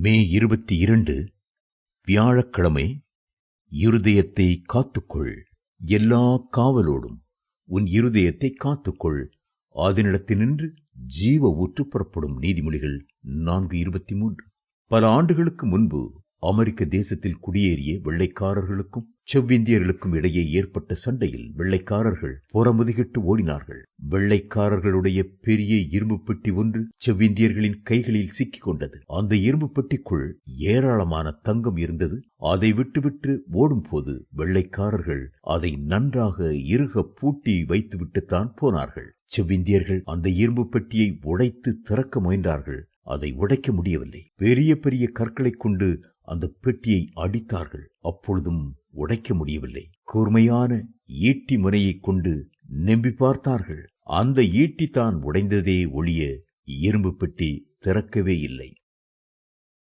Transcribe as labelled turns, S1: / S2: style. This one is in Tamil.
S1: மே இருபத்தி இரண்டு வியாழக்கிழமை இருதயத்தை காத்துக்கொள். எல்லா காவலோடும் உன் இருதயத்தை காத்துக்கொள். அதனிடத்தினின்று ஜீவ ஊற்று புறப்படும் நீதிமொழிகள் நான்கு இருபத்தி மூன்று. பல ஆண்டுகளுக்கு முன்பு அமெரிக்க தேசத்தில் குடியேறிய வெள்ளைக்காரர்களுக்கும் செவ்விந்தியர்களுக்கும் இடையே ஏற்பட்ட சண்டையில் வெள்ளைக்காரர்கள் புறமுதுகிட்டு ஓடினார்கள். வெள்ளைக்காரர்களுடைய பெரிய இரும்பு பெட்டி ஒன்று செவ்விந்தியர்களின் கைகளில் சிக்கிக் கொண்டது. அந்த இரும்பு பெட்டிக்குள் ஏராளமான தங்கம் இருந்தது. அதை விட்டுவிட்டு ஓடும்போது வெள்ளைக்காரர்கள் அதை நன்றாக இறுக பூட்டி வைத்துவிட்டுத்தான் போனார்கள். செவ்விந்தியர்கள் அந்த இரும்பு பெட்டியை உடைத்து திறக்க முயன்றார்கள். அதை உடைக்க முடியவில்லை. பெரிய பெரிய கற்களைக் கொண்டு அந்த பெட்டியை அடித்தார்கள். அப்பொழுதும் உடைக்க முடியவில்லை. கூர்மையான ஈட்டி முனையைக் கொண்டு நெம்பி பார்த்தார்கள். அந்த ஈட்டி தான் உடைந்ததே ஒழிய இரும்பு பெட்டி திறக்கவே இல்லை.